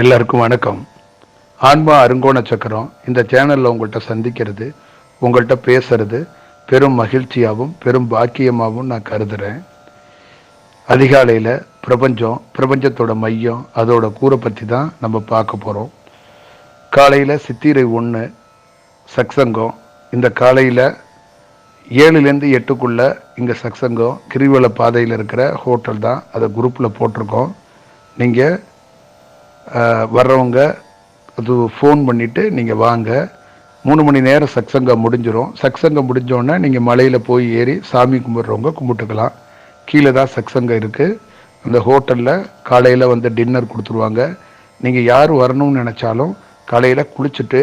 எல்லாருக்கும் வணக்கம். ஆன்மா அருங்கோண சக்கரம் இந்த சேனலில் உங்கள்கிட்ட சந்திக்கிறது உங்கள்கிட்ட பேசுறது பெரும் மகிழ்ச்சியாகவும் பெரும் பாக்கியமாகவும் நான் கருதுகிறேன் அதிகாலையில் பிரபஞ்சம் பிரபஞ்சத்தோட மையம் அதோட கூரை பற்றி தான் நம்ம பார்க்க போகிறோம் காலையில் சித்திரை ஒன்று சக்சங்கம். இந்த காலையில் ஏழுலேருந்து எட்டுக்குள்ளே இங்கே சக்சங்கம் கிரிவல பாதையில் இருக்கிற ஹோட்டல் தான். அதை குரூப்பில் போட்டிருக்கோம். நீங்கள் வர்றவங்க அது ஃபோன் பண்ணிவிட்டு நீங்கள் வாங்க. மூணு மணி நேரம் சக்சங்கம் முடிஞ்சிடும் சக்சங்கம் முடிஞ்சோடனே நீங்கள் மலையில் போய் ஏறி சாமி கும்பிட்றவங்க கும்பிட்டுக்கலாம். கீழே தான் சக்சங்கம் இருக்குது அந்த ஹோட்டலில் காலையில் வந்து டின்னர் கொடுத்துருவாங்க. நீங்கள் யார் வரணும்னு நினச்சாலும் காலையில் குளிச்சுட்டு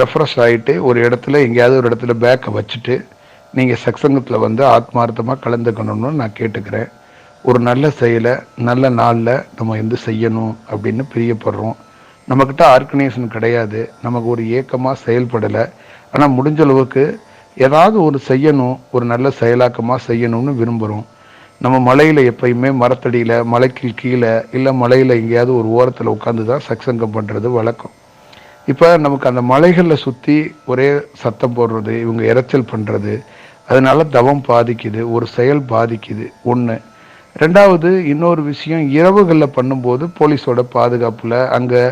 ரெஃப்ரெஷ் ஆகிட்டு ஒரு இடத்துல எங்கேயாவது ஒரு இடத்துல பேக்கை வச்சுட்டு நீங்கள் சக்சங்கத்தில் வந்து ஆத்மார்த்தமாக கலந்துக்கணும்னு நான் கேட்டுக்கிறேன். ஒரு நல்ல செயலை நல்ல நாளில் நம்ம வந்து செய்யணும் அப்படின்னு பிரியப்படுறோம். நம்மக்கிட்ட ஆர்கனைசேஷன் கிடையாது. நமக்கு ஒரு ஏக்கமாக செயல்படலை. ஆனால் முடிஞ்ச அளவுக்கு ஏதாவது ஒரு செய்யணும் ஒரு நல்ல செயலாக்கமாக செய்யணும்னு விரும்புகிறோம் நம்ம மலையில் எப்பயுமே மரத்தடியில் மலைக்கு கீழே இல்லை மலையில் எங்கேயாவது ஒரு ஓரத்தில் உட்காந்து தான் சக்சங்கம் பண்ணுறது வழக்கம். இப்போ நமக்கு அந்த மலைகளில் சுற்றி ஒரே சத்தம் போடுறது இவங்க இறைச்சல் பண்ணுறது அதனால தவம் பாதிக்குது ஒரு செயல் பாதிக்குது. ஒன்று ரெண்டாவது இன்னொரு விஷயம் இரவுகளில் பண்ணும்போது போலீஸோட பாதுகாப்பில் அங்கே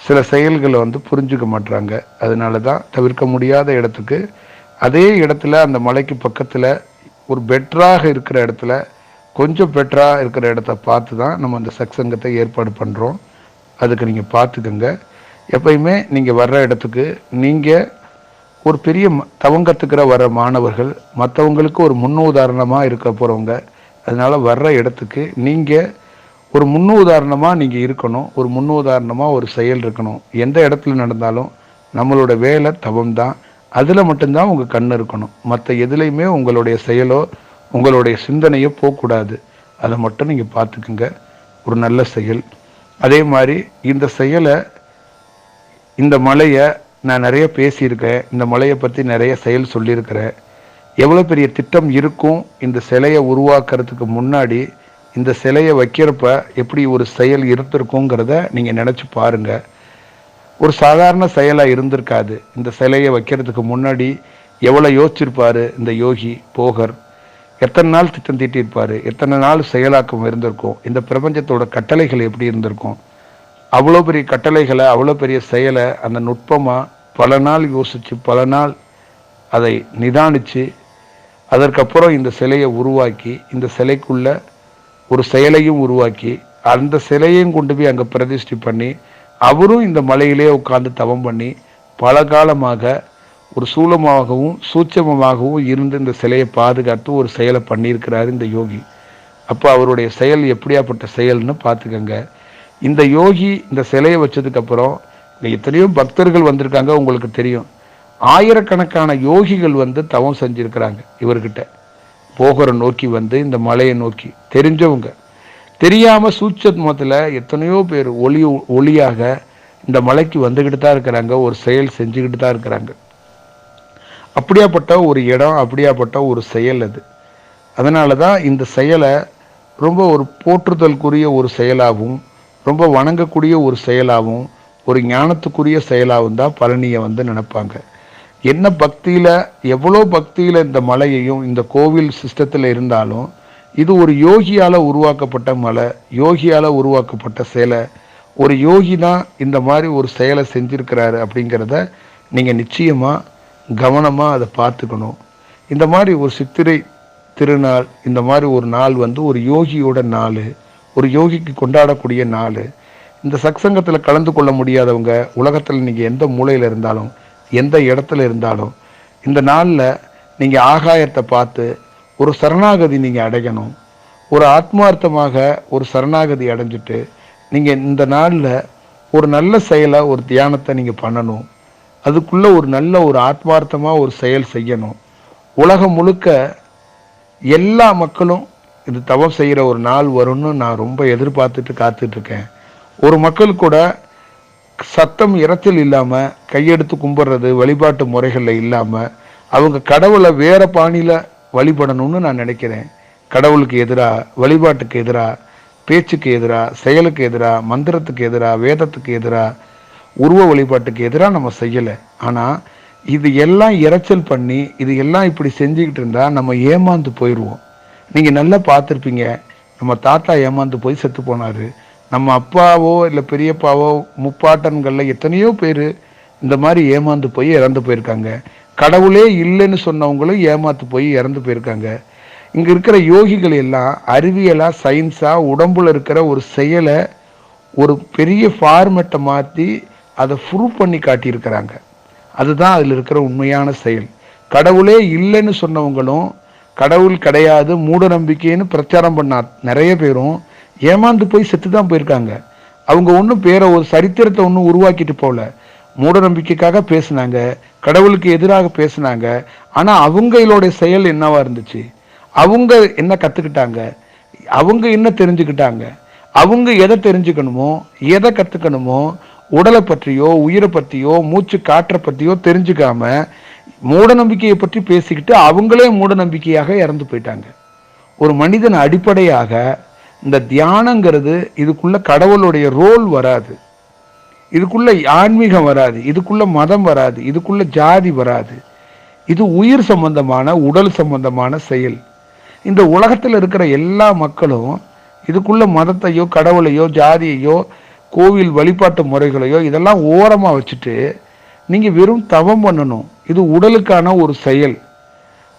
சில செயல்களை வந்து புரிஞ்சுக்க மாட்டுறாங்க அதனால தான் தவிர்க்க முடியாத இடத்துக்கு அதே இடத்துல அந்த மலைக்கு பக்கத்தில் ஒரு பெட்டராக இருக்கிற இடத்துல கொஞ்சம் பெட்டராக இருக்கிற இடத்த பார்த்து தான் நம்ம அந்த சத்சங்கத்தை ஏற்பாடு பண்ணுறோம் அதுக்கு நீங்கள் பார்த்துக்கோங்க. எப்பயுமே நீங்கள் வர்ற இடத்துக்கு நீங்கள் ஒரு பெரிய தவங்கத்துக்கிற வர மாணவர்கள் மற்றவங்களுக்கு ஒரு முன்னுதாரணமாக இருக்க போகிறவங்க அதனால வர்ற இடத்துக்கு நீங்கள் ஒரு முன்னுதாரணமாக நீங்கள் இருக்கணும் ஒரு முன்னுதாரணமாக ஒரு செயல் இருக்கணும். எந்த இடத்துல நடந்தாலும் நம்மளோட வேலை தவம் தான் அதில் மட்டும்தான் உங்கள் கண் இருக்கணும். மற்ற எதுலேயுமே உங்களுடைய செயலோ உங்களுடைய சிந்தனையோ போகக்கூடாது. அதை மட்டும் நீங்கள் பார்த்துக்குங்க. ஒரு நல்ல செயல். அதே மாதிரி இந்த செயலை இந்த மலையை நான் நிறைய பேசியிருக்கேன். இந்த மலையை பற்றி நிறைய செயல் சொல்லியிருக்கிறேன். எவ்வளோ பெரிய திட்டம் இருக்கும் இந்த சிலையை உருவாக்குறதுக்கு முன்னாடி இந்த சிலையை வைக்கிறப்ப எப்படி ஒரு செயல் இருந்திருக்குங்கிறத நீங்கள் நினச்சி பாருங்க. ஒரு சாதாரண செயலாக இருந்திருக்காது. இந்த சிலையை வைக்கிறதுக்கு முன்னாடி எவ்வளோ யோசிச்சிருப்பாரு இந்த யோகி போகர். எத்தனை நாள் திட்டம் தீட்டியிருப்பாரு? எத்தனை நாள் செயலாக்கம் இருந்திருக்கும்? இந்த பிரபஞ்சத்தோட கட்டளைகள் எப்படி இருந்திருக்கும்? அவ்வளோ பெரிய கட்டளைகளை அவ்வளோ பெரிய செயலை அந்த நுட்பமாக பல நாள் யோசித்து பல நாள் அதை நிதானித்து அதற்கப்புறம் இந்த சிலையை உருவாக்கி இந்த சிலைக்குள்ள ஒரு செயலையும் உருவாக்கி அந்த சிலையும் கொண்டு போய் அங்கே பிரதிஷ்டி பண்ணி அவரும் இந்த மலையிலே உட்கார்ந்து தவம் பண்ணி பல காலமாக ஒரு சூலமாகவும் சூட்சமமாகவும் இருந்து இந்த சிலையை பாதுகாத்து ஒரு செயலை பண்ணியிருக்கிறார் இந்த யோகி. அப்போ அவருடைய செயல் எப்படியாப்பட்ட செயல்னு பார்த்துக்கங்க. இந்த யோகி இந்த சிலையை வச்சதுக்கப்புறம் இங்கே எத்தனையோ பக்தர்கள் வந்திருக்காங்க உங்களுக்கு தெரியும். ஆயிரக்கணக்கான யோகிகள் வந்து தவம் செஞ்சுருக்கிறாங்க இவர்கிட்ட. போகிற நோக்கி வந்து இந்த மலையை நோக்கி. தெரிஞ்சவங்க. தெரியாமல் சூட்சத்மத்தில் எத்தனையோ பேர் ஒளி ஒளியாக இந்த மலைக்கு வந்துக்கிட்டு தான் இருக்கிறாங்க ஒரு செயல் செஞ்சுக்கிட்டு தான் இருக்கிறாங்க. அப்படியாப்பட்ட ஒரு இடம் அப்படியாப்பட்ட ஒரு செயல் அது. அதனால தான் இந்த செயலை ரொம்ப ஒரு போற்றுதலுக்குரிய ஒரு செயலாகவும் ரொம்ப வணங்கக்கூடிய ஒரு செயலாகவும் ஒரு ஞானத்துக்குரிய செயலாகவும் தான் பழனியை வந்து நினைப்பாங்க. என்ன பக்தியில் எவ்வளோ பக்தியில் இந்த மலையையும் இந்த கோவில் சிஸ்டத்தில் இருந்தாலும் இது ஒரு யோகியால் உருவாக்கப்பட்ட மலை யோகியால் உருவாக்கப்பட்ட சேலை. ஒரு யோகி தான் இந்த மாதிரி ஒரு செயலை செஞ்சுருக்கிறாரு அப்படிங்கிறத நீங்கள் நிச்சயமாக கவனமாக அதை பார்த்துக்கணும். இந்த மாதிரி ஒரு சித்திரை திருநாள் இந்த மாதிரி ஒரு நாள் வந்து ஒரு யோகியோட நாள் ஒரு யோகிக்கு கொண்டாடக்கூடிய நாள். இந்த சத்சங்கத்தில் கலந்து கொள்ள முடியாதவங்க உலகத்தில் நீங்கள் எந்த மூலையில் இருந்தாலும் எந்த இடத்துல இருந்தாலும் இந்த நாளில் நீங்கள் ஆகாயத்தை பார்த்து ஒரு சரணாகதி நீங்கள் அடையணும். ஒரு ஆத்மார்த்தமாக ஒரு சரணாகதி அடைஞ்சிட்டு நீங்கள் இந்த நாளில் ஒரு நல்ல செயலை ஒரு தியானத்தை நீங்கள் பண்ணணும். அதுக்குள்ளே ஒரு நல்ல ஒரு ஆத்மார்த்தமாக ஒரு செயல் செய்யணும். உலகம் முழுக்க எல்லா மக்களும் இது தவம் செய்கிற ஒரு நாள் வரும்னு நான் ரொம்ப எதிர்பார்த்துட்டு காத்துட்ருக்கேன் ஒரு மக்கள் கூட சத்தம் இரத்தில் இல்லாமல் கையெடுத்து கும்பிட்றது வழிபாட்டு முறைகளில் இல்லாமல் அவங்க கடவுளை வேற பாணியில் வழிபடணும்னு நான் நினைக்கிறேன். கடவுளுக்கு எதிராக வழிபாட்டுக்கு எதிராக பேச்சுக்கு எதிராக செயலுக்கு எதிராக மந்திரத்துக்கு எதிராக வேதத்துக்கு எதிராக உருவ வழிபாட்டுக்கு எதிராக நம்ம செய்யலை. ஆனால் இது எல்லாம் இரைச்சல் பண்ணி இது எல்லாம் இப்படி செஞ்சுக்கிட்டு இருந்தால் நம்ம ஏமாந்து போயிடுவோம் நீங்கள் நல்லா பார்த்துருப்பீங்க. நம்ம தாத்தா ஏமாந்து போய் செத்து போனாரு. நம்ம அப்பாவோ இல்லை பெரியப்பாவோ முப்பாட்டன்களில் எத்தனையோ பேர் இந்த மாதிரி ஏமாந்து போய் இறந்து போயிருக்காங்க. கடவுளே இல்லைன்னு சொன்னவங்களும் ஏமாத்து போய் இறந்து போயிருக்காங்க. இங்கே இருக்கிற யோகிகள் எல்லாம் அறிவியலாக சயின்ஸாக உடம்புல இருக்கிற ஒரு செயலை ஒரு பெரிய ஃபார்மெட்டை மாற்றி அதை ப்ரூவ் பண்ணி காட்டியிருக்கிறாங்க. அதுதான் அதில் இருக்கிற உண்மையான செயல். கடவுளே இல்லைன்னு சொன்னவங்களும் கடவுள் கிடையாது மூட நம்பிக்கைன்னு பிரச்சாரம் பண்ண நிறைய பேரும் ஏமாந்து போய் செத்து தான் போயிருக்காங்க. அவங்க ஒன்றும் பேரை ஒரு சரித்திரத்தை ஒன்றும் உருவாக்கிட்டு போகல. மூட நம்பிக்கைக்காக பேசுனாங்க. கடவுளுக்கு எதிராக பேசுனாங்க. ஆனால் அவங்களோட செயல் என்னவா இருந்துச்சு? அவங்க என்ன கற்றுக்கிட்டாங்க அவங்க என்ன தெரிஞ்சுக்கிட்டாங்க? அவங்க எதை தெரிஞ்சுக்கணுமோ எதை கற்றுக்கணுமோ உடலை பற்றியோ உயிரை பற்றியோ மூச்சு காற்றை பற்றியோ தெரிஞ்சுக்காம மூட நம்பிக்கையை பற்றி பேசிக்கிட்டு அவங்களே மூட நம்பிக்கையாக இறந்து போயிட்டாங்க. ஒரு மனிதன் அடிப்படையாக இந்த தியானங்கிறது இதுக்குள்ள கடவுளுடைய ரோல் வராது. இதுக்குள்ள ஆன்மீகம் வராது. இதுக்குள்ள மதம் வராது. இதுக்குள்ள ஜாதி வராது. இது உயிர் சம்பந்தமான உடல் சம்பந்தமான செயல். இந்த உலகத்தில் இருக்கிற எல்லா மக்களும் இதுக்குள்ள மதத்தையோ கடவுளையோ ஜாதியையோ கோவில் வழிபாட்டு முறைகளையோ இதெல்லாம் ஓரமாக வச்சுட்டு நீங்கள் வெறும் தவம் பண்ணணும். இது உடலுக்கான ஒரு செயல்.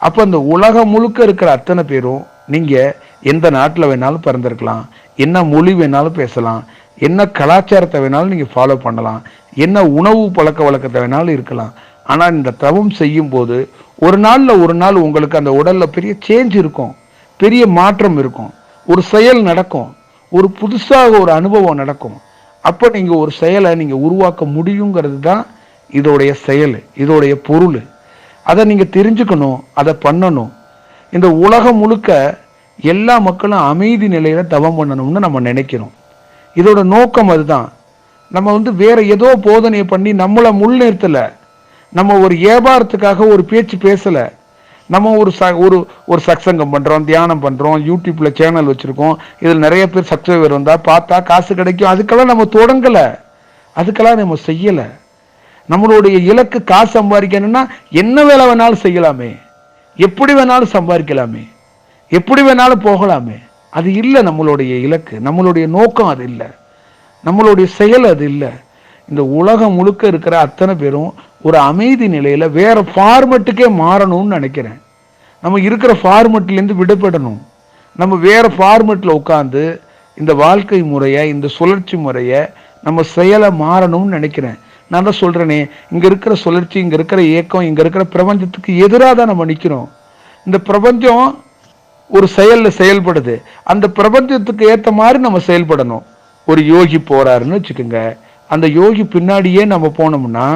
அப்போ இந்த உலகம் முழுக்க இருக்கிற அத்தனை பேரும் நீங்கள் எந்த நாட்டில் வேணாலும் பிறந்திருக்கலாம். என்ன மொழி வேணாலும் பேசலாம். என்ன கலாச்சாரத்தை வேணாலும் நீங்கள் ஃபாலோ பண்ணலாம். என்ன உணவு பழக்க வழக்கத்தை வேணாலும் இருக்கலாம். ஆனால் இந்த தவம் செய்யும்போது ஒரு நாளில் ஒரு நாள் உங்களுக்கு அந்த உடலில் பெரிய சேஞ்ச் இருக்கும். பெரிய மாற்றம் இருக்கும். ஒரு செயல் நடக்கும். ஒரு புதுசாக ஒரு அனுபவம் நடக்கும். அப்போ நீங்கள் ஒரு செயலை நீங்கள் உருவாக்க முடியுங்கிறது தான் இதோடைய செயல் இதோடைய பொருள். அதை நீங்கள் தெரிஞ்சுக்கணும் அதை பண்ணணும். இந்த உலகம் முழுக்க எல்லா மக்களும் அமைதி நிலையில் தவம் பண்ணணும்னு நம்ம நினைக்கிறோம். இதோட நோக்கம் அதுதான். நம்ம வந்து வேற ஏதோ போதனையை பண்ணி நம்மளை முன்னிறுத்தல நம்ம ஒரு வியாபாரத்துக்காக ஒரு பேச்சு பேசலை. நம்ம ஒரு ச ஒரு ஒரு சத்சங்கம் பண்ணுறோம் தியானம் பண்ணுறோம் யூடியூப்பில் சேனல் வச்சுருக்கோம். இதில் நிறைய பேர் சப்ஸ்கிரைபர் வந்தால் பார்த்தா காசு கிடைக்கும். அதுக்கெல்லாம் நம்ம தொடங்கலை. அதுக்கெல்லாம் நம்ம செய்யலை. நம்மளுடைய இலக்கு காசு சம்பாதிக்கணும்னா என்ன வேலை வேணாலும் செய்யலாமே. எப்படி வேணாலும் சம்பாதிக்கலாமே. எப்படி வேணாலும் போகலாமே. அது இல்லை நம்மளுடைய இலக்கு. நம்மளுடைய நோக்கம் அது இல்லை. நம்மளுடைய செயல் அது இல்லை. இந்த உலகம் முழுக்க இருக்கிற அத்தனை பேரும் ஒரு அமைதி நிலையில் வேற ஃபார்மெட்டுக்கே மாறணும்னு நினைக்கிறேன். நம்ம இருக்கிற ஃபார்மெட்லேருந்து விடுபடணும். நம்ம வேற ஃபார்மெட்டில் உட்காந்து இந்த வாழ்க்கை முறையை இந்த சுழற்சி முறையை நம்ம செயலை மாறணும்னு நினைக்கிறேன். நான் தான் சொல்கிறேனே இங்கே இருக்கிற சுழற்சி இங்கே இருக்கிற இயக்கம் இங்கே இருக்கிற பிரபஞ்சத்துக்கு எதிராக தான் நம்ம நிற்கிறோம் இந்த பிரபஞ்சம் ஒரு செயலில் செயல்படுது. அந்த பிரபஞ்சத்துக்கு ஏற்ற மாதிரி நம்ம செயல்படணும். ஒரு யோகி போகிறாருன்னு வச்சுக்கோங்க. அந்த யோகி பின்னாடியே நம்ம போனோம்னா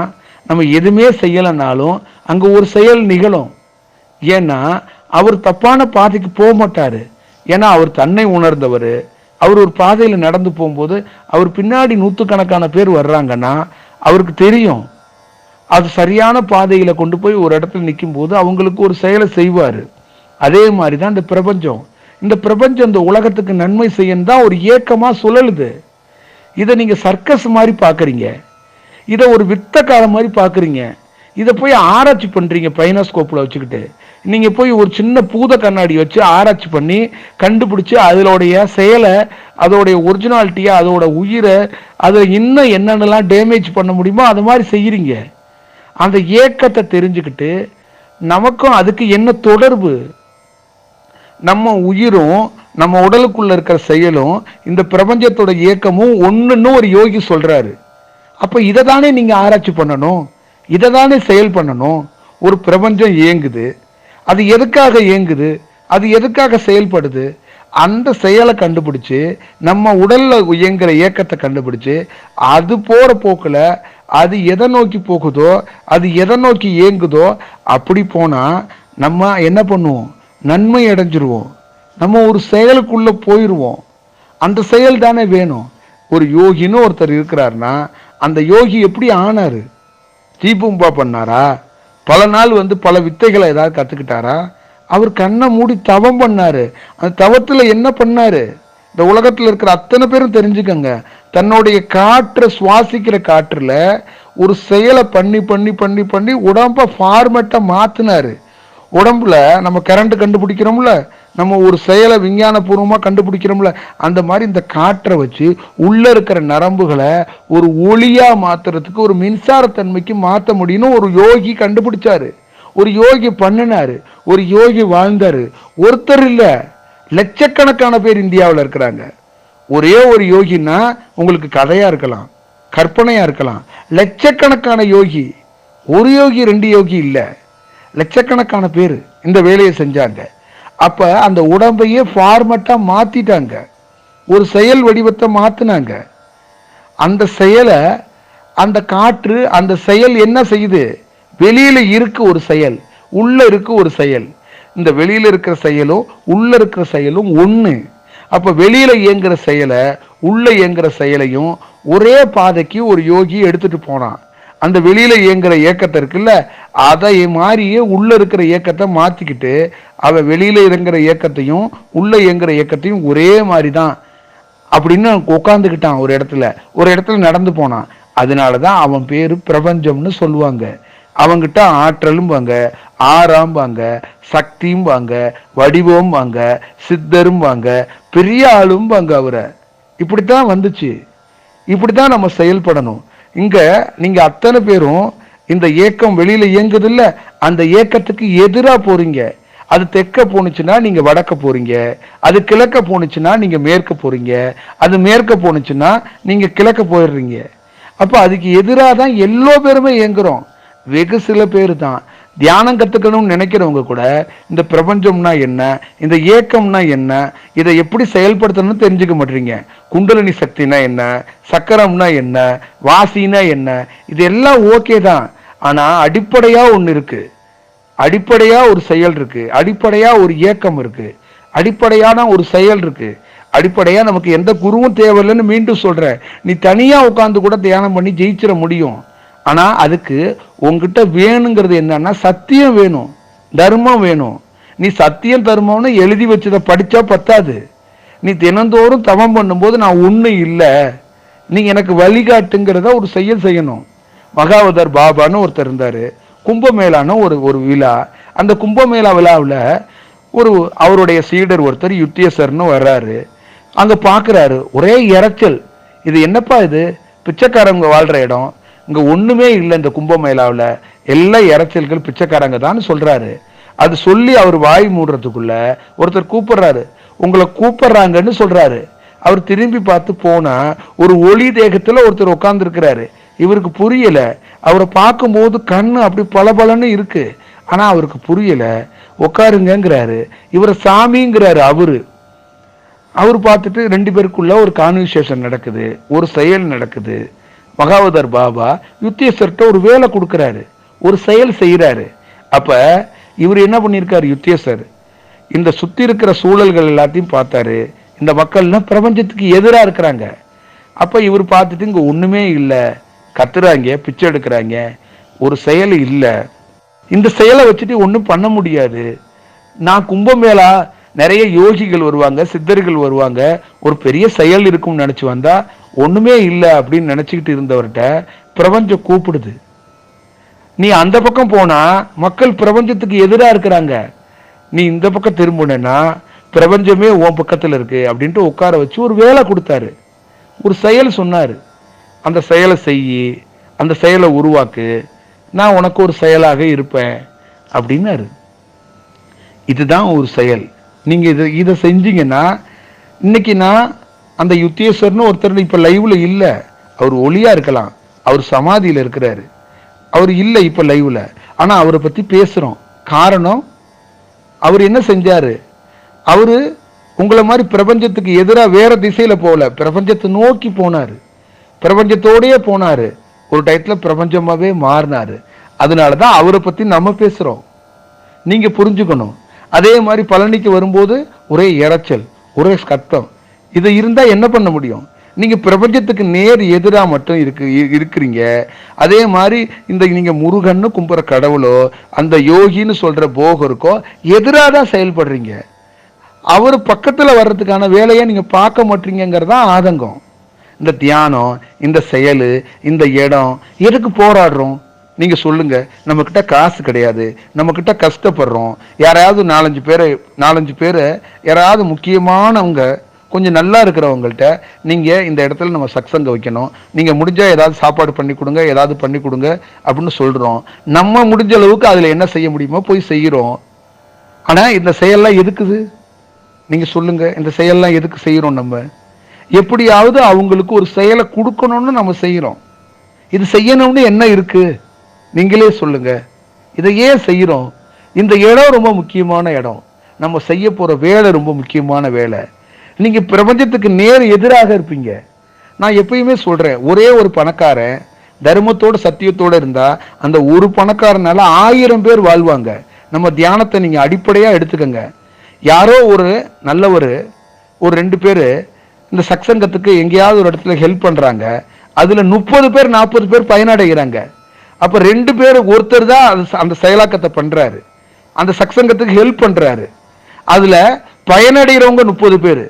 நம்ம எதுவுமே செய்யலைனாலும் அங்கே ஒரு செயல் நிகழும். ஏன்னா அவர் தப்பான பாதைக்கு போக மாட்டார். ஏன்னா அவர் தன்னை உணர்ந்தவர். அவர் ஒரு பாதையில் நடந்து போகும்போது அவர் பின்னாடி நூற்றுக்கணக்கான பேர் வர்றாங்கன்னா அவருக்கு தெரியும். அது சரியான பாதையில் கொண்டு போய் ஒரு இடத்துல நிற்கும் போது அவங்களுக்கு ஒரு செயலை செய்வார். அதே மாதிரி தான் இந்த பிரபஞ்சம். இந்த பிரபஞ்சம் இந்த உலகத்துக்கு நன்மை செய்யணும் தான் ஒரு ஏக்கமாக சுழலுது. இதை நீங்கள் சர்க்கஸ் மாதிரி பார்க்குறீங்க. இதை ஒரு வித்த காலம் மாதிரி பார்க்குறீங்க. இதை போய் ஆராய்ச்சி பண்ணுறீங்க பைனாஸ்கோப்பில் வச்சுக்கிட்டு. நீங்க போய் ஒரு சின்ன பூத கண்ணாடி வச்சு ஆராய்ச்சி பண்ணி கண்டுபிடிச்சு அதோடைய செயலை அதோடைய ஒரிஜினாலிட்டியை அதோட உயிரை அதை இன்னும் என்னென்னலாம் டேமேஜ் பண்ண முடியுமோ அது மாதிரி செய்யறீங்க. அந்த ஏக்கத்தை தெரிஞ்சுக்கிட்டு நமக்கும் அதுக்கு என்ன தொடர்பு? நம்ம உயிரும் நம்ம உடலுக்குள்ள இருக்கிற செயலும் இந்த பிரபஞ்சத்தோட இயக்கமும் ஒன்றுன்னு ஒரு யோகி சொல்றாரு. அப்ப இதை தானே நீங்க ஆராய்ச்சி பண்ணணும்? இதை தானே செயல் பண்ணணும்? ஒரு பிரபஞ்சம் இயங்குது. அது எதுக்காக இயங்குது? அது எதுக்காக செயல்படுது? அந்த செயலை கண்டுபிடிச்சு நம்ம உடலில் இயங்குகிற இயக்கத்தை கண்டுபிடிச்சு அது போகிற போக்கில் அது எதை நோக்கி போகுதோ அது எதை நோக்கி இயங்குதோ அப்படி போனால் நம்ம என்ன பண்ணுவோம்? நன்மை அடைஞ்சிருவோம். நம்ம ஒரு செயலுக்குள்ளே போயிடுவோம் அந்த செயல் தானே வேணும். ஒரு யோகின்னு ஒருத்தர் இருக்கிறாருன்னா அந்த யோகி எப்படி ஆனார்? தீபும்பா பண்ணாரா? பல நாள் வந்து பல வித்தைகளை ஏதாவது கற்றுக்கிட்டாரா அவர் கண்ணை மூடி தவம் பண்ணார். அந்த தவத்தில் என்ன பண்ணார்? இந்த உலகத்தில் இருக்கிற அத்தனை பேரும் தெரிஞ்சுக்கங்க. தன்னுடைய காற்றை சுவாசிக்கிற காற்றில் ஒரு செயலை பண்ணி பண்ணி பண்ணி பண்ணி உடம்பை ஃபார்மேட்டை மாற்றினார் உடம்புல நம்ம கரண்ட் கண்டுபிடிக்கிறோம்ல. நம்ம ஒரு செயலை விஞ்ஞானபூர்வமாக கண்டுபிடிக்கிறோம்ல அந்த மாதிரி இந்த காற்றை வச்சு உள்ளே இருக்கிற நரம்புகளை ஒரு ஒளியாக மாற்றுறதுக்கு ஒரு மின்சாரத்தன்மைக்கு மாற்ற முடியும்னு ஒரு யோகி கண்டுபிடிச்சாரு. ஒரு யோகி பண்ணினாரு. ஒரு யோகி வாழ்ந்தாரு. ஒருத்தர் இல்லை லட்சக்கணக்கான பேர் இந்தியாவில் இருக்கிறாங்க. ஒரே ஒரு யோகின்னா உங்களுக்கு கதையாக இருக்கலாம் கற்பனையாக இருக்கலாம். லட்சக்கணக்கான யோகி ஒரு யோகி ரெண்டு யோகி இல்லை. லட்சக்கணக்கான பேர் இந்த வேலையை செஞ்சாங்க. அப்போ அந்த உடம்பையே ஃபார்மட்டாக மாற்றிட்டாங்க ஒரு செயல் வடிவத்தை மாற்றினாங்க அந்த செயலை அந்த காற்று அந்த செயல் என்ன செய்யுது? வெளியில் இருக்க ஒரு செயல் உள்ளே இருக்க ஒரு செயல். இந்த வெளியில் இருக்கிற செயலும் உள்ளே இருக்கிற செயலும் ஒன்று அப்போ வெளியில் இயங்குகிற செயலை உள்ளே இயங்குகிற செயலையும் ஒரே பாதைக்கு ஒரு யோகி எடுத்துகிட்டு போனான். அந்த வெளியில இயங்குற இயக்கத்தை இருக்குல்ல அதை மாதிரியே உள்ள இருக்கிற இயக்கத்தை மாத்திக்கிட்டு அவன் வெளியில இறங்குற இயக்கத்தையும் உள்ள இயங்குற இயக்கத்தையும் ஒரே மாதிரி தான் அப்படின்னு உட்காந்துக்கிட்டான் ஒரு இடத்துல. ஒரு இடத்துல நடந்து போனான். அதனாலதான் அவன் பேரு பிரபஞ்சம்னு சொல்லுவாங்க. அவங்கிட்ட ஆற்றலும்பாங்க ஆறாம்பாங்க சக்தியும்பாங்க வடிவம்பாங்க சித்தரும்பாங்க பெரிய ஆளும்பாங்க அவரை. இப்படித்தான் வந்துச்சு. இப்படித்தான் நம்ம செயல்படணும். இங்கே நீங்கள் அத்தனை பேரும் இந்த ஏக்கம் வெளியில் இயங்குது இல்லை அந்த ஏக்கத்துக்கு எதிராக போகிறீங்க அது தெற்க போணுச்சுன்னா நீங்க வடக்க போறீங்க. அது கிழக்க போணுச்சுன்னா நீங்க மேற்க போறீங்க. அது மேற்க போணுச்சுன்னா நீங்க கிழக்க போயிடுறீங்க. அப்போ அதுக்கு எதிராக தான் எல்லோ பேருமே இயங்குறோம். வெகு சில பேர் தான். தியானம் கற்றுக்கணும்னு நினைக்கிறவங்க கூட இந்த பிரபஞ்சம்னா என்ன இந்த ஏக்கம்னா என்ன இதை எப்படி செயல்படுத்தணும்னு தெரிஞ்சுக்க மாட்டீங்க. குண்டலினி சக்தினா என்ன சக்கரம்னா என்ன வாசினா என்ன இது எல்லாம் ஓகே தான். ஆனால் அடிப்படையாக ஒன்று இருக்குது அடிப்படையாக ஒரு செயல் இருக்குது அடிப்படையாக ஒரு இயக்கம் இருக்குது அடிப்படையான ஒரு செயல் இருக்குது அடிப்படையாக நமக்கு எந்த குருவும் தேவையில்லைன்னு மீண்டும் சொல்கிறேன் நீ தனியாக உட்காந்து கூட தியானம் பண்ணி ஜெயிச்சிட முடியும். ஆனால் அதுக்கு உங்ககிட்ட வேணுங்கிறது என்னன்னா சத்தியம் வேணும் தர்மம் வேணும். நீ சத்தியம் தர்மம்னு எழுதி வச்சதை படித்தா பத்தாது. நீ தினந்தோறும் தவம் பண்ணும்போது நான் ஒன்று இல்லை. நீ எனக்கு வழிகாட்டுங்கிறத ஒரு செயல் செய்யணும். மகாவதர் பாபான்னு ஒருத்தர் இருந்தார். கும்பமேளான ஒரு ஒரு விழா. அந்த கும்பமேளா விழாவில் ஒரு அவருடைய சீடர் ஒருத்தர் யுத்தியசர்னு வர்றாரு. அங்கே பார்க்குறாரு ஒரே இரைச்சல். இது என்னப்பா இது? பிச்சைக்காரங்க வாழ்கிற இடம். இங்கே ஒன்றுமே இல்லை இந்த கும்பமேளாவில். எல்லா இரைச்சல்கள் பிச்சைக்காரங்க தான் சொல்கிறாரு அது சொல்லி அவர் வாய் மூடுறதுக்குள்ள ஒருத்தர் கூப்பிடுறாரு. உங்களை கூப்பிடுறாங்கன்னு சொல்கிறாரு அவர் திரும்பி பார்த்து போனால் ஒரு ஒளி தேகத்தில் ஒருத்தர் உட்காந்துருக்கிறாரு இவருக்கு புரியல. அவரை பார்க்கும்போது கண் அப்படி பளபளன்னு இருக்கு. ஆனால் அவருக்கு புரியல. உட்காருங்கிறாரு இவரை சாமிங்கிறாரு அவரு. அவர் பார்த்துட்டு ரெண்டு பேருக்குள்ள ஒரு கான்வர்சேஷன் நடக்குது. ஒரு செயல் நடக்குது. மகாவதர் பாபா யுத்தேஸ்வர்கிட்ட ஒரு வேலை கொடுக்குறாரு. ஒரு செயல் செய்கிறாரு அப்போ இவர் என்ன பண்ணியிருக்காரு யுத்தேஸ்வர்? இந்த சுற்றி இருக்கிற சூழல்கள் எல்லாத்தையும் பார்த்தாரு. இந்த மக்கள்லாம் பிரபஞ்சத்துக்கு எதிராக இருக்கிறாங்க. அப்போ இவர் பார்த்துட்டு இங்கே ஒன்றுமே இல்லை. கத்துறாங்க பிச்சை எடுக்கிறாங்க. ஒரு செயல் இல்லை. இந்த செயலை வச்சுட்டு ஒன்றும் பண்ண முடியாது. நான் கும்பமேளா நிறைய யோகிகள் வருவாங்க சித்தர்கள் வருவாங்க. ஒரு பெரிய செயல் இருக்கும்னு நினச்சி வந்தால் ஒன்றுமே இல்லை அப்படின்னு நினச்சிக்கிட்டு இருந்தவர்கிட்ட பிரபஞ்சம் கூப்பிடுது. நீ அந்த பக்கம் போனால் மக்கள் பிரபஞ்சத்துக்கு எதிராக இருக்கிறாங்க. நீ இந்த பக்கம் திரும்பினா பிரபஞ்சமே உன் பக்கத்தில் இருக்கு அப்படின்ட்டு உட்கார வச்சு ஒரு வேலை கொடுத்தாரு. ஒரு செயல் சொன்னார். அந்த செயலை செய் அந்த செயலை உருவாக்கு நான் உனக்கு ஒரு செயலாக இருப்பேன் அப்படின்னாரு. இதுதான் ஒரு செயல். நீங்கள் இதை இதை செஞ்சீங்கன்னா இன்னைக்கு நான் அந்த யுத்தேஸ்வர்னு ஒருத்தர் இப்போ லைவில் இல்லை. அவர் ஒளியாக இருக்கலாம். அவர் சமாதியில் இருக்கிறாரு. அவர் இல்லை இப்போ லைவில் ஆனால் அவரை பற்றி பேசுகிறோம் காரணம் அவர் என்ன செஞ்சாரு? அவர் உங்களை மாதிரி பிரபஞ்சத்துக்கு எதிராக வேறு திசையில் போகல பிரபஞ்சத்தை நோக்கி போனாரு. பிரபஞ்சத்தோடயே போனார். ஒரு டயத்தில் பிரபஞ்சமாகவே மாறினார். மாறினாரு அதனாலதான் அவரை பற்றி நம்ம பேசுகிறோம் நீங்கள் புரிஞ்சுக்கணும். அதே மாதிரி பழனிக்கு வரும்போது ஒரே இரைச்சல் ஒரே கத்தம் இது இருந்தால் என்ன பண்ண முடியும்? நீங்கள் பிரபஞ்சத்துக்கு நேர் எதிராக மட்டும் இருக்கு இருக்கிறீங்க. அதே மாதிரி இந்த நீங்கள் முருகன்னு கும்புற கடவுளோ அந்த யோகின்னு சொல்கிற போகருக்கோ எதிராக தான் செயல்படுறீங்க. அவர் பக்கத்தில் வர்றதுக்கான வேலையை நீங்கள் பார்க்க மாட்டீங்கிறதா ஆதங்கம். இந்த தியானம் இந்த செயல் இந்த இடம் எதுக்கு போராடுறோம்? நீங்கள் சொல்லுங்க. நம்மக்கிட்ட காசு கிடையாது. நம்மக்கிட்ட கஷ்டப்படுறோம். யாராவது நாலஞ்சு பேரை நாலஞ்சு பேரை யாராவது முக்கியமானவங்க கொஞ்சம் நல்லா இருக்கிறவங்கள்ட்ட நீங்கள் இந்த இடத்துல நம்ம சக்சங்க வைக்கணும். நீங்கள் முடிஞ்சால் ஏதாவது சாப்பாடு பண்ணி கொடுங்க ஏதாவது பண்ணி கொடுங்க அப்படின்னு சொல்கிறோம் நம்ம முடிஞ்ச அளவுக்கு அதில் என்ன செய்ய முடியுமோ போய் செய்கிறோம் ஆனால் இந்த செயல்லாம் எதுக்குது? நீங்கள் சொல்லுங்கள் இந்த செயல்லாம் எதுக்கு செய்கிறோம் நம்ம? எப்படியாவது அவங்களுக்கு ஒரு செயலை கொடுக்கணும்னு நம்ம செய்கிறோம் இது செய்யணும்னு என்ன இருக்குது நீங்களே சொல்லுங்கள் இதை ஏன் செய்கிறோம் இந்த இடம் ரொம்ப முக்கியமான இடம். நம்ம செய்ய போகிற வேலை ரொம்ப முக்கியமான வேலை. நீங்க பிரபஞ்சத்துக்கு நேர் எதிராக இருப்பீங்க. நான் எப்பயுமே சொல்றேன் ஒரே ஒரு பணக்காரன் தர்மத்தோட சத்தியத்தோட இருந்தா அந்த ஒரு பணக்காரனால ஆயிரம் பேர் வாழ்வாங்க. நம்ம தியானத்தை நீங்க அடிப்படையா எடுத்துக்கங்க. யாரோ ஒரு நல்லவர் ஒரு ரெண்டு பேர் இந்த சக்சங்கத்துக்கு எங்கேயாவது ஒரு இடத்துல ஹெல்ப் பண்ணுறாங்க அதில் முப்பது பேர் நாற்பது பேர் பயனடைகிறாங்க. அப்போ ரெண்டு பேர் ஒருத்தர் தான் அது அந்த செயலாக்கத்தை பண்ணுறாரு அந்த சக்சங்கத்துக்கு ஹெல்ப் பண்ணுறாரு அதில் பயனடைகிறவங்க முப்பது பேர்.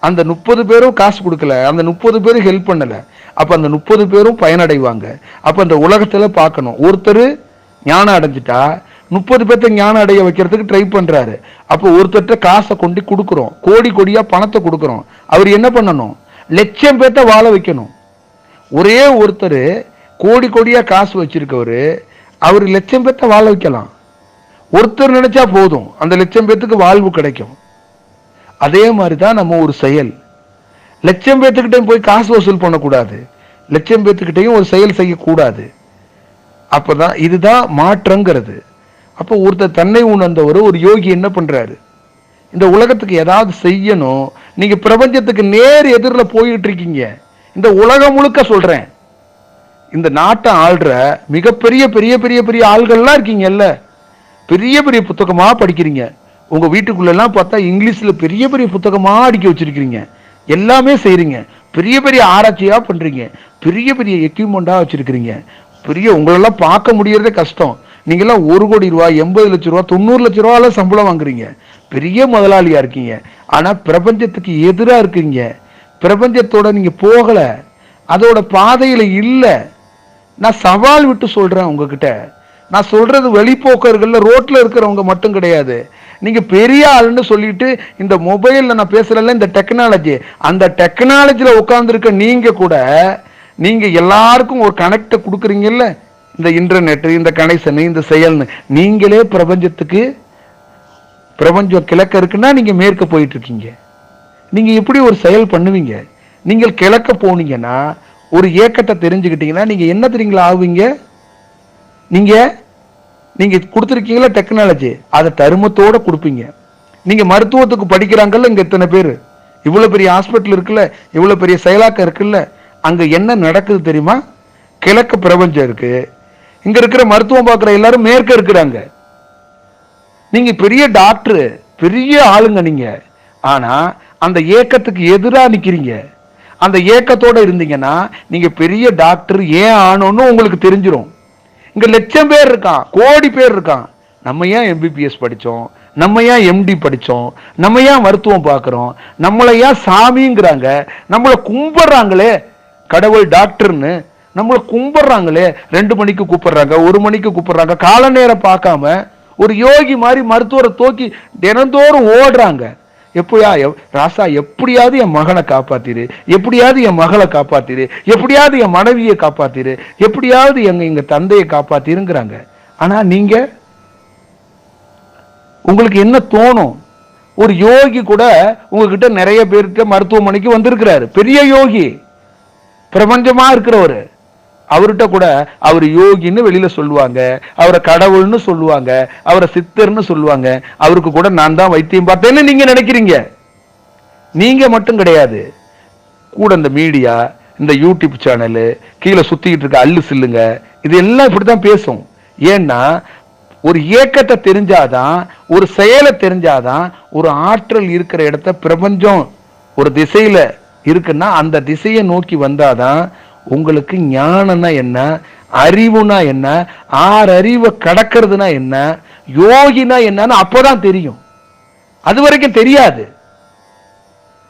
அந்த முப்பது பேரும் காசு கொடுக்கல அந்த முப்பது பேரும் ஹெல்ப் பண்ணல. அப்ப அந்த முப்பது பேரும் பயனடைவாங்க. அப்ப அந்த உலகத்துல பார்க்கணும். ஒருத்தர் ஞானம் அடைஞ்சிட்டா முப்பது பேர்த்த ஞானம் அடைய வைக்கிறதுக்கு ட்ரை பண்றாரு. அப்போ ஒருத்தர்கிட்ட காசை கொண்டு கொடுக்குறோம். கோடி கோடியா பணத்தை கொடுக்குறோம். அவர் என்ன பண்ணணும்? லட்சம் பேர்த்த வாழ வைக்கணும். ஒரே ஒருத்தர் கோடி கோடியா காசு வச்சிருக்கவர் அவர் லட்சம் பேர்த்த வாழ வைக்கலாம். ஒருத்தர் நினைச்சா போதும். அந்த லட்சம் பேர்த்துக்கு வாழ்வு கிடைக்கும். அதே மாதிரி தான் நம்ம ஒரு செயல். லட்சம் பேர்த்துக்கிட்டையும் போய் காசு வசூல் பண்ணக்கூடாது. லட்சம் பேர்த்துக்கிட்டையும் ஒரு செயல் செய்யக்கூடாது. அப்போ தான் இதுதான் மாற்றங்கிறது. அப்போ ஒருத்தர் தன்னை உணர்ந்தவர் ஒரு யோகி என்ன பண்ணுறாரு இந்த உலகத்துக்கு ஏதாவது செய்யணும். நீங்கள் பிரபஞ்சத்துக்கு நேர் எதிரில் போயிட்டு இருக்கீங்க இந்த உலகம் முழுக்க சொல்கிறேன் இந்த நாட்டை ஆள்ற மிகப்பெரிய பெரிய பெரிய பெரிய ஆள்கள்லாம் இருக்கீங்கல்ல. பெரிய பெரிய புத்தகமாக படிக்கிறீங்க. உங்கள் வீட்டுக்குள்ளெல்லாம் பார்த்தா இங்கிலீஷில் பெரிய பெரிய புத்தகமாக அடிக்க வச்சுருக்கிறீங்க. எல்லாமே செய்கிறீங்க பெரிய பெரிய ஆராய்ச்சியாக பண்ணுறீங்க பெரிய பெரிய எக்யூப்மெண்ட்டாக வச்சுருக்கிறீங்க. பெரிய உங்களெல்லாம் பார்க்க முடியறதே கஷ்டம். நீங்கள்லாம் ஒரு கோடி ரூபா எண்பது லட்ச ரூபா தொண்ணூறு லட்ச ரூபால சம்பளம் வாங்குறீங்க. பெரிய முதலாளியாக இருக்கீங்க. ஆனால் பிரபஞ்சத்துக்கு எதிராக இருக்கீங்க. பிரபஞ்சத்தோட நீங்கள் போகலை. அதோட பாதையில் இல்லை. நான் சவால் விட்டு சொல்கிறேன் உங்ககிட்ட. நான் சொல்கிறது வெளிப்போக்கர்களில் ரோட்டில் இருக்கிறவங்க மட்டும் கிடையாது. நீங்கள் பெரிய ஆளுன்னு சொல்லிட்டு இந்த மொபைலில் நான் பேசுகிறல இந்த டெக்னாலஜி அந்த டெக்னாலஜியில் உட்காந்துருக்க நீங்கள் கூட நீங்கள் எல்லாருக்கும் ஒரு கனெக்டை கொடுக்குறீங்கல்ல? இந்த இன்டர்நெட்டு இந்த கனெக்ஷனு இந்த செயல்னு. நீங்களே பிரபஞ்சத்துக்கு பிரபஞ்சம் கிழக்க இருக்குன்னா நீங்கள் மேற்க போயிட்டு இருக்கீங்க எப்படி ஒரு செயல் பண்ணுவீங்க? நீங்கள் கிழக்க போனீங்கன்னா ஒரு ஏக்கத்தை தெரிஞ்சுக்கிட்டீங்கன்னா நீங்கள் என்ன தெரியுங்களா ஆவீங்க நீங்கள் நீங்க கொடுத்துருக்கீங்களா டெக்னாலஜி அதை தருமத்தோட கொடுப்பீங்க. நீங்க மருத்துவத்துக்கு படிக்கிறாங்கல்ல இங்க எத்தனை பேர்? இவ்வளோ பெரிய ஹாஸ்பிட்டல் இருக்குல்ல இவ்வளோ பெரிய செயலாக்கம் இருக்குல்ல அங்க என்ன நடக்குது தெரியுமா? கிழக்கு பிரபஞ்சம் இருக்கு. இங்க இருக்கிற மருத்துவம் பார்க்குற எல்லாரும் மேற்க இருக்கிறாங்க. நீங்க பெரிய டாக்டர் பெரிய ஆளுங்க நீங்க. ஆனா அந்த ஏக்கத்துக்கு எதிராக நிக்கிறீங்க. அந்த ஏக்கத்தோட இருந்தீங்கன்னா நீங்க பெரிய டாக்டர் ஏன் ஆனோன்னு உங்களுக்கு தெரிஞ்சிடும் இங்கே லட்சம் பேர் இருக்கான் கோடி பேர் இருக்கான். நம்ம ஏன் எம்பிபிஎஸ் படித்தோம் நம்ம ஏன் எம்டி படித்தோம் நம்ம ஏன் மருத்துவம் பார்க்குறோம்? நம்மளை ஏன் சாமிங்கிறாங்க? நம்மளை கும்பிட்றாங்களே கடவுள் டாக்டர்னு. நம்மளை கும்பிட்றாங்களே ரெண்டு மணிக்கு கூப்பிட்றாங்க ஒரு மணிக்கு கூப்பிட்றாங்க. கால நேரம் பார்க்காம ஒரு யோகி மாதிரி மருத்துவரை தூக்கி தினந்தோறும் ஓடுறாங்க. எப்படியா ராசா எப்படியாவது என் மகனை காப்பாத்திரு. எப்படியாவது என் மகளை காப்பாத்திரு. எப்படியாவது என் மனைவியை காப்பாத்திரு. எப்படியாவது எங்க எங்க தந்தையை காப்பாத்திருங்கிறாங்க. ஆனா நீங்க உங்களுக்கு என்ன தோணும்? ஒரு யோகி கூட உங்ககிட்ட நிறைய பேருக்கு மருத்துவமனைக்கு வந்திருக்கிறாரு. பெரிய யோகி. பிரபஞ்சமா இருக்கிறவரு. அவர்கிட்ட கூட அவர் யோகின்னு வெளியில சொல்லுவாங்க அவரை கடவுள்னு சொல்லுவாங்க அவரை சித்தர்னு சொல்லுவாங்க. அவருக்கு கூட நான் தான் வைத்தியம் பார்த்தேன்னு நீங்க நினைக்கிறீங்க. நீங்க மட்டும் கிடையாது. கூட இந்த மீடியா இந்த யூடியூப் சேனலு கீழே சுத்திக்கிட்டு இருக்க அல்லு சில்லுங்க இது எல்லாம் இப்படிதான் பேசும். ஏன்னா ஒரு இயக்கத்தை தெரிஞ்சாதான் ஒரு செயலை தெரிஞ்சாதான் ஒரு ஆற்றல் இருக்கிற இடத்த பிரபஞ்சம் ஒரு திசையில இருக்குன்னா அந்த திசையை நோக்கி வந்தாதான் உங்களுக்கு ஞானம்னா என்ன? அறிவுனா என்ன? ஆறு அறிவை கடக்கிறதுனா என்ன? யோகினா என்னன்னு அப்போதான் தெரியும். அது வரைக்கும் தெரியாது.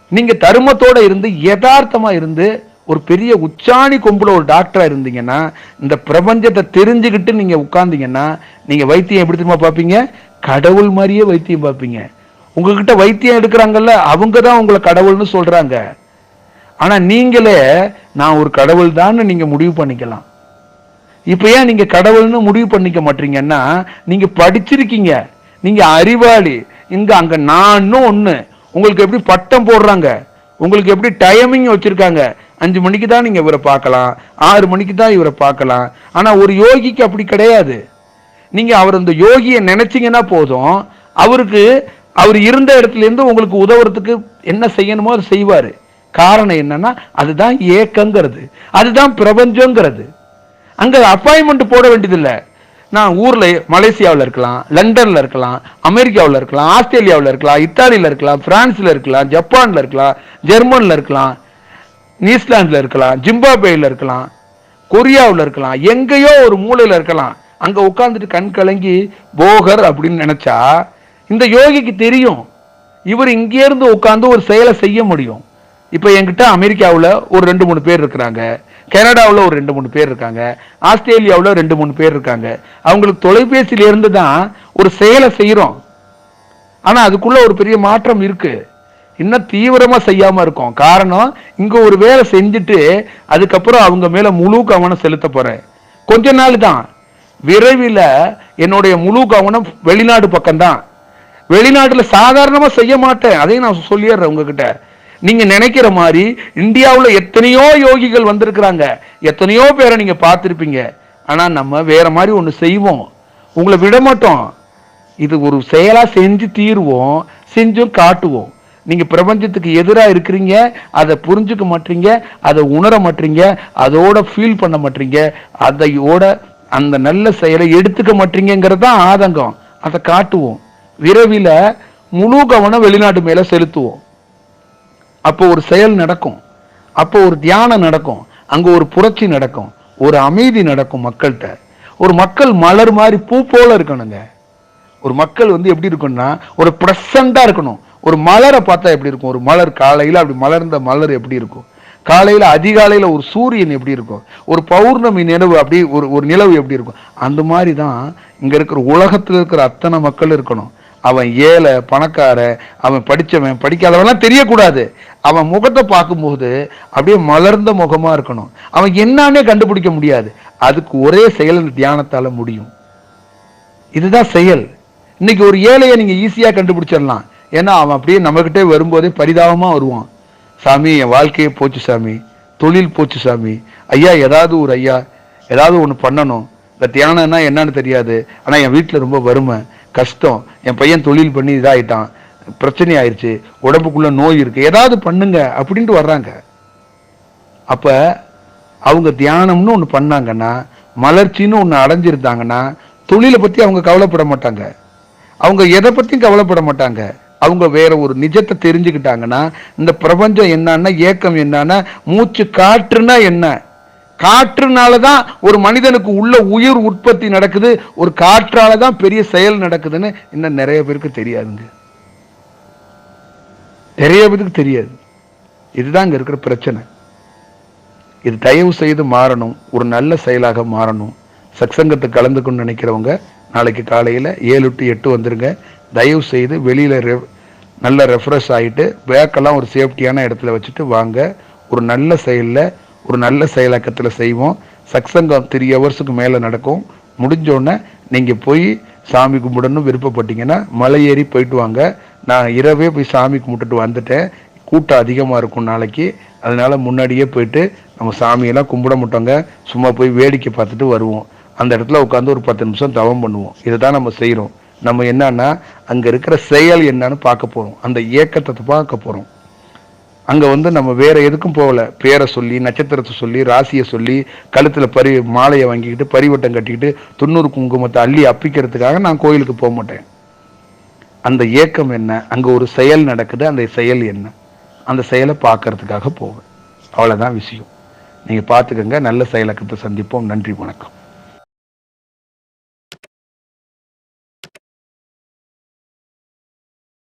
நீங்க தர்மத்தோட இருந்து யதார்த்தமா இருந்து ஒரு பெரிய உச்சாணி கொம்புல ஒரு டாக்டரா இருந்தீங்கன்னா இந்த பிரபஞ்சத்தை தெரிஞ்சுக்கிட்டு நீங்க உட்கார்ந்தீங்கன்னா நீங்க வைத்தியம் எப்படி தெரியுமா பார்ப்பீங்க? கடவுள் மாதிரியே வைத்தியம் பார்ப்பீங்க. உங்ககிட்ட வைத்தியம் எடுக்கிறாங்கல்ல அவங்க தான் உங்களை கடவுள்னு சொல்றாங்க. ஆனா நீங்களே நான் ஒரு கடவுள் தான் நீங்க முடிவு பண்ணிக்கலாம். இப்ப ஏன் நீங்க கடவுள்னு முடிவு பண்ணிக்க மாட்டீங்கன்னா நீங்க படிச்சிருக்கீங்க. நீங்க அறிவாளி. இங்க அங்க நானும் ஒண்ணு. உங்களுக்கு எப்படி பட்டம் போடுறாங்க? உங்களுக்கு எப்படி டைமிங் வச்சிருக்காங்க? அஞ்சு மணிக்கு தான் நீங்க இவரை பார்க்கலாம். ஆறு மணிக்கு தான் இவரை பார்க்கலாம். ஆனா ஒரு யோகிக்கு அப்படி கிடையாது. நீங்க அவர் இந்த யோகியை நினைச்சீங்கன்னா போதும். அவருக்கு அவர் இருந்த இடத்துல இருந்து உங்களுக்கு உதவுறதுக்கு என்ன செய்யணுமோ அதை செய்வாரு. காரணம் என்னன்னா அதுதான் ஏக்கங்கிறது. அதுதான் பிரபஞ்சங்கிறது. அங்கே அப்பாயின்மெண்ட் போட வேண்டியதில்லை. நான் ஊரில் மலேசியாவில் இருக்கலாம் லண்டனில் இருக்கலாம் அமெரிக்காவில் இருக்கலாம் ஆஸ்திரேலியாவில் இருக்கலாம் இத்தாலியில் இருக்கலாம் ஃப்ரான்ஸில் இருக்கலாம் ஜப்பானில் இருக்கலாம் ஜெர்மனில் இருக்கலாம் நியூசிலாந்துல இருக்கலாம் ஜிம்பாபேயில் இருக்கலாம் கொரியாவில் இருக்கலாம் எங்கேயோ ஒரு மூலையில் இருக்கலாம். அங்கே உட்காந்துட்டு கண் கலங்கி போகர் அப்படின்னு நினச்சா இந்த யோகிக்கு தெரியும். இவர் இங்கேருந்து உட்காந்து ஒரு செயலை செய்ய முடியும். இப்போ என்கிட்ட அமெரிக்காவில் ஒரு ரெண்டு மூணு பேர் இருக்கிறாங்க. கனடாவில் ஒரு ரெண்டு மூணு பேர் இருக்காங்க. ஆஸ்திரேலியாவில் ரெண்டு மூணு பேர் இருக்காங்க. அவங்களுக்கு தொலைபேசியிலேருந்து தான் ஒரு செயலை செய்கிறோம் ஆனால் அதுக்குள்ளே ஒரு பெரிய மாற்றம் இருக்குது இன்னும் தீவிரமாக செய்யாமல் இருக்கும். காரணம் இங்கே ஒரு வேலை செஞ்சுட்டு அதுக்கப்புறம் அவங்க மேலே முழு கவனம் செலுத்த போகிறேன் கொஞ்ச நாள் தான். விரைவில் என்னுடைய முழு கவனம் வெளிநாடு பக்கம்தான். வெளிநாட்டில் சாதாரணமாக செய்ய மாட்டேன். அதையும் நான் சொல்லிடுறேன் உங்ககிட்ட. நீங்க நினைக்கிற மாதிரி இந்தியாவில் எத்தனையோ யோகிகள் வந்திருக்கிறாங்க. எத்தனையோ பேரை நீங்க பார்த்துருப்பீங்க. ஆனா நம்ம வேற மாதிரி ஒன்று செய்வோம். உங்களை விட மாட்டோம். இது ஒரு செயலா செஞ்சு தீருவோம். செஞ்சும் காட்டுவோம். நீங்க பிரபஞ்சத்துக்கு எதிராக இருக்கிறீங்க. அதை புரிஞ்சுக்க மாட்டீங்க. அதை உணர மாட்டீங்க. அதோட ஃபீல் பண்ண மாட்டீங்க. அதையோட அந்த நல்ல செயலை எடுத்துக்க மாட்டீங்கிறது தான் ஆதங்கம். அதை காட்டுவோம். விரைவில் முழு கவனம் வெளிநாட்டு மேலே செலுத்துவோம். அப்போ ஒரு செயல் நடக்கும். அப்போ ஒரு தியானம் நடக்கும். அங்க ஒரு புரட்சி நடக்கும். ஒரு அமைதி நடக்கும் மக்கள்கிட்ட. ஒரு மக்கள் மலர் மாதிரி பூ போல இருக்கணுங்க. ஒரு மக்கள் வந்து எப்படி இருக்கும்னா ஒரு ப்ரெசண்டா இருக்கணும். ஒரு மலரை பார்த்தா எப்படி இருக்கும்? ஒரு மலர் காலையில் அப்படி மலர்ந்த மலர் எப்படி இருக்கும்? காலையில் அதிகாலையில் ஒரு சூரியன் எப்படி இருக்கும்? ஒரு பௌர்ணமி நிலவு அப்படி ஒரு ஒரு நிலவு எப்படி இருக்கும்? அந்த மாதிரி தான் இங்கே இருக்கிற உலகத்தில் இருக்கிற அத்தனை மக்கள் இருக்கணும். அவன் ஏழை பணக்கார அவன் படித்தவன் படிக்காதவன்லாம் தெரியக்கூடாது. அவன் முகத்தை பார்க்கும்போது அப்படியே மலர்ந்த முகமாக இருக்கணும். அவன் என்னான்னே கண்டுபிடிக்க முடியாது. அதுக்கு ஒரே செயல் தியானத்தால் முடியும். இதுதான் செயல். இன்னைக்கு ஒரு ஏழையை நீங்கள் ஈஸியாக கண்டுபிடிச்சிடலாம். ஏன்னா அவன் அப்படியே நம்மகிட்டே வரும்போதே பரிதாபமாக வருவான். சாமி என் வாழ்க்கையே போச்சு சாமி. தொழில் போச்சு சாமி. ஐயா ஏதாவது ஒரு ஐயா ஏதாவது ஒன்று பண்ணணும். இந்த தியானம்னா என்னன்னு தெரியாது. ஆனால் என் வீட்டில் ரொம்ப வறுமை. கஷ்டம். என் பையன் தொழில் பண்ணி இதாயிட்டான். பிரச்சனை ஆயிடுச்சு உடம்புக்குள்ள நோய் இருக்குது ஏதாவது பண்ணுங்க அப்படின்ட்டு வர்றாங்க. அப்போ அவங்க தியானம்னு ஒன்று பண்ணாங்கன்னா மலர்ச்சின்னு ஒன்று அடைஞ்சிருந்தாங்கன்னா தொழிலை பற்றி அவங்க கவலைப்பட மாட்டாங்க. அவங்க எதை பற்றியும் கவலைப்பட மாட்டாங்க. அவங்க வேற ஒரு நிஜத்தை தெரிஞ்சுக்கிட்டாங்கன்னா இந்த பிரபஞ்சம் என்னன்னா ஏக்கம் என்னன்னா மூச்சு காற்றுனா என்ன? காற்றுனால தான் ஒரு மனிதனுக்கு உள்ள உயிர் உற்பத்தி நடக்குது ஒரு காற்றால தான் பெரிய செயல் நடக்குதுன்னு இன்னும் நிறைய பேருக்கு தெரியாதுங்க. நிறைய பேருக்கு தெரியாது. இதுதான் இங்கே இருக்கிற பிரச்சனை. இது தயவு செய்து மாறணும். ஒரு நல்ல செயலாக மாறணும். சத்சங்கத்தை கலந்துக்கணும்னு நினைக்கிறவங்க நாளைக்கு காலையில் ஏழு டு எட்டு வந்துருங்க. தயவு செய்து வெளியில் ரெ- நல்ல ரெஃப்ரெஷ் ஆகிட்டு பேக்கெல்லாம் ஒரு சேஃப்டியான இடத்துல வச்சுட்டு வாங்க. ஒரு நல்ல செயலில் ஒரு நல்ல செயலாக்கத்தில் செய்வோம். சக்சங்கம் த்ரீ ஹவர்ஸுக்கு மேலே நடக்கும். முடிஞ்சோடனே நீங்கள் போய் சாமி கும்பிடணும் விருப்பப்பட்டீங்கன்னா மலை ஏறி போயிட்டு வாங்க. நான் இரவே போய் சாமி கும்பிட்டுட்டு வந்துட்டேன். கூட்டம் அதிகமாக இருக்கும் நாளைக்கு. அதனால் முன்னாடியே போயிட்டு நம்ம சாமியெல்லாம் கும்பிட மாட்டோங்க. சும்மா போய் வேடிக்கை பார்த்துட்டு வருவோம். அந்த இடத்துல உட்காந்து ஒரு பத்து நிமிஷம் தவம் பண்ணுவோம். இதை தான் நம்ம செய்கிறோம் நம்ம என்னன்னா அங்கே இருக்கிற செயல் என்னன்னு பார்க்க போகிறோம் அந்த இயக்கத்தை பார்க்க போகிறோம் அங்கே வந்து நம்ம வேற எதுக்கும் போகல. பேரை சொல்லி நட்சத்திரத்தை சொல்லி ராசியை சொல்லி கழுத்தில் பரி மாலையை வாங்கிக்கிட்டு பரிவட்டம் கட்டிக்கிட்டு தொண்ணூறு குங்குமத்தை அள்ளி அப்பிக்கிறதுக்காக நான் கோயிலுக்கு போக மாட்டேன். அந்த ஏக்கம் என்ன? அங்கே ஒரு செயல் நடக்குது. அந்த செயல் என்ன? அந்த செயலை பார்க்கறதுக்காக போவேன். அவ்வளோதான் விஷயம். நீங்கள் பார்த்துக்கங்க. நல்ல செயலக்கத்தை சந்திப்போம். நன்றி வணக்கம்.